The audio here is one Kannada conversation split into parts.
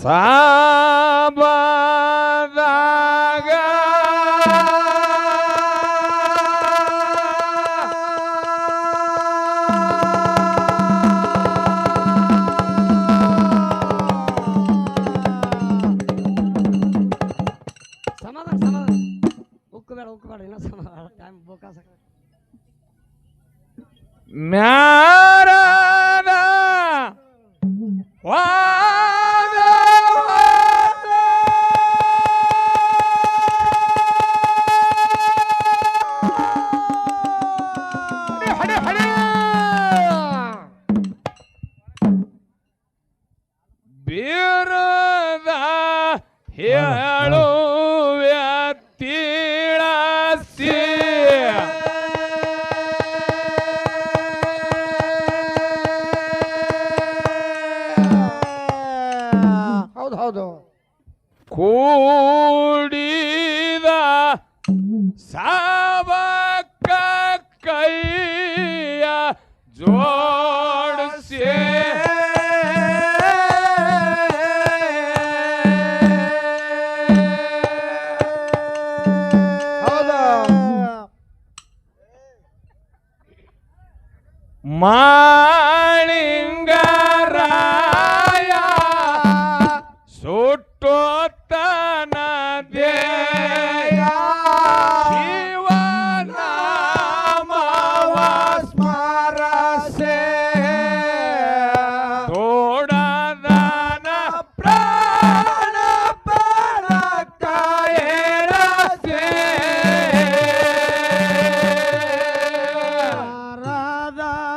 Sabah Marana. Wada, wada. Hadi, hadi, hadi. Bir da. My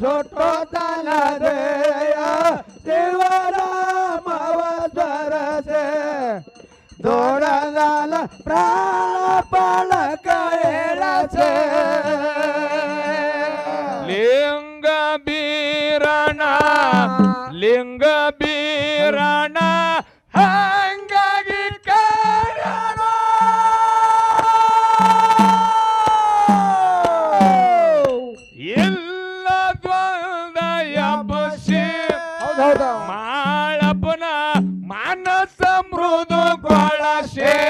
ಸೊಟ್ಟೋ ತನದೆಯ ಶಿವರಾಮವ ಸ್ವರಸೆ ದೊಡದಾಲ ಪ್ರಾಪಳ ಕೈಲಸೆ ಲಿಂಗ ಬೀರಣ ಲಿಂಗ ಬೀರಣ माळपणा मानस मृदू गोळा शे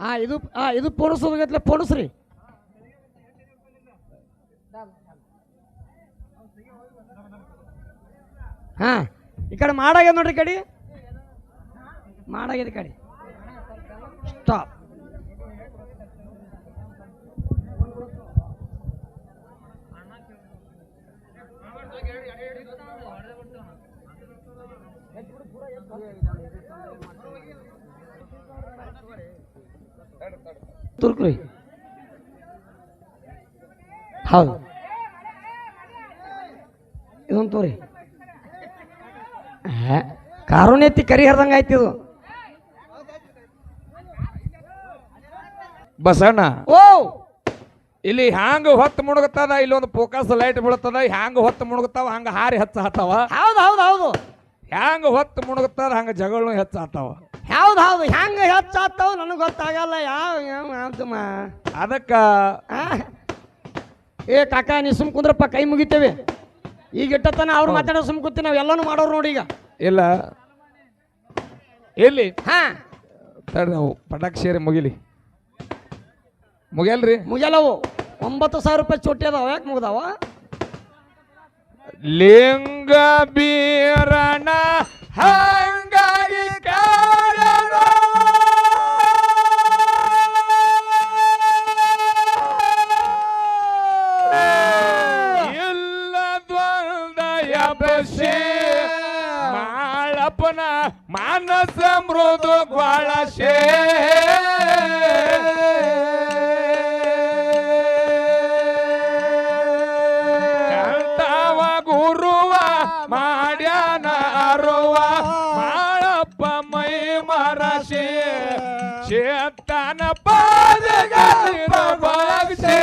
ಹಾಂ ಇದು, ಆ, ಇದು ಪೋಣಿಸೋದಾಗತ್ಲೆ ಪೋಣಿಸ್ರಿ ಹಾ, ಈ ಕಡೆ ಮಾಡಾಗ್ಯದ ನೋಡ್ರಿ ಕಡೆ. ಮಾಡಾಗ್ಯದ ಕಡೆ. ಸ್ಟಾಪ್ ತುರ್ಕ್ರಿ. ಹೌದು. ಇದೊಂದು ತೋರಿ. ಕಾರುಣ್ ಎತ್ತಿ ಕರಿ ಹರಿದಂಗೆ ಆಯ್ತು ಇದು. ಬಸಣ್ಣ. ಓ! ಇಲ್ಲಿ ಹ್ಯಾಂಗ ಹೊತ್ತು ಮುಣುಗುತ್ತದ? ಇಲ್ಲೊಂದು ಫೋಕಸ್ ಲೈಟ್ ಬೀಳ್ತದ ಹ್ಯಾಂಗ ಹೊತ್ತು ಮುಣುಗುತ್ತಾವ? ಹಂಗ ಹಾರಿ ಹೆಚ್ಚ ಹತ್ತಾವ? ಹೌದು ಹೌದು ಹೌದು. ಹ್ಯಾಂಗ ಹೊತ್ತು ಮುಣುಗುತ್ತದ? ಹಂಗ ಜಗಳನು ಹೆಚ್ಚ ಹತ್ತಾವ? ಹೌದು ಹೌದು? ಹೆಂಗೆ ಹೆಚ್ಚಾಗ್ತಾವ ನನಗೆ ಗೊತ್ತಾಗಲ್ಲ. ಯಾವ ಯಾವ ಯಾವ್ದಮ್ಮ ಅದಕ್ಕ ಆ? ಏ ಕಾಕ ನೀ ಸುಮ್ ಕುಂದ್ರಪ್ಪ ಕೈ ಮುಗಿತೇವೆ. ಈಗ ಇಟ್ಟತನ ಅವ್ರು ಮಾತಾಡೋ ಸುಮ್ ಕೂತಿ ನಾವು ಎಲ್ಲಾನು ಮಾಡೋರು ನೋಡಿ ಈಗ. ಇಲ್ಲ. ಎಲ್ಲಿ? ಹಾ. ತಡ ನಾವು ಪಟಾಕ್ ಸೇರಿ ಮುಗಿಲಿ. ಮುಗಿಯಲ್ರಿ? ಮುಗಿಯಲ್ಲವು. ಒಂಬತ್ತು ಸಾವಿರ ರೂಪಾಯಿ ಚೋಟಿ ಅದಾವ. ಯಾಕೆ ಮುಗ್ದಾವ? ಲಿಂಗ ಬೀರಣ ಹಂಗಾಗಿ ಬಳಸೆ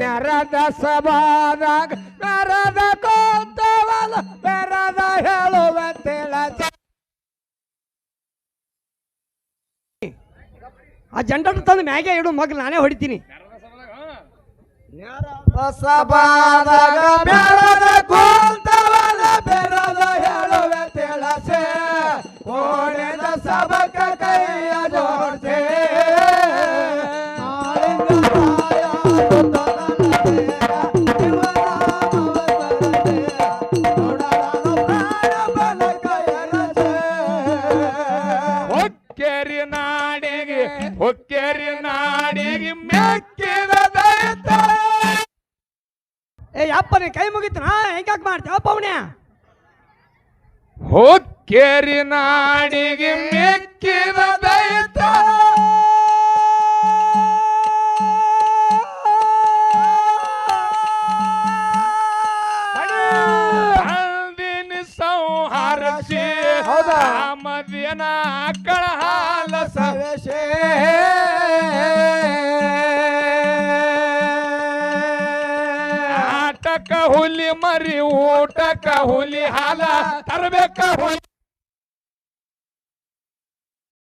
ನೆರದ ಸಭಾದಾಗ ನೆರದ ಕೋತವಲ ಬೆರದ ಹೇಳುವ ಆ ಜಂಡರ್ ತಂದು ಮ್ಯಾಗೆ ಇಡು ಮಗ ನಾನೇ ಹೊಡಿತೀನಿ. ಸಭಾದಾಗ ಮುಗಿತನ ಮಾಡ್ತೇವ ಪೌಣ್ಯ ಹೊಕ್ಕೇರಿ ನಾಡಿಗೆ ಮೆಕ್ಕಿದ ದೈತ. ಸಂಹಾರ ಹೌದಾ? ಮದ್ಯನ ಆಕಳ ಹುಲಿ ಮರಿ ಊಟಕ ಹುಲಿ ಹಾಲ ತರಬೇಕ ಹುಲಿ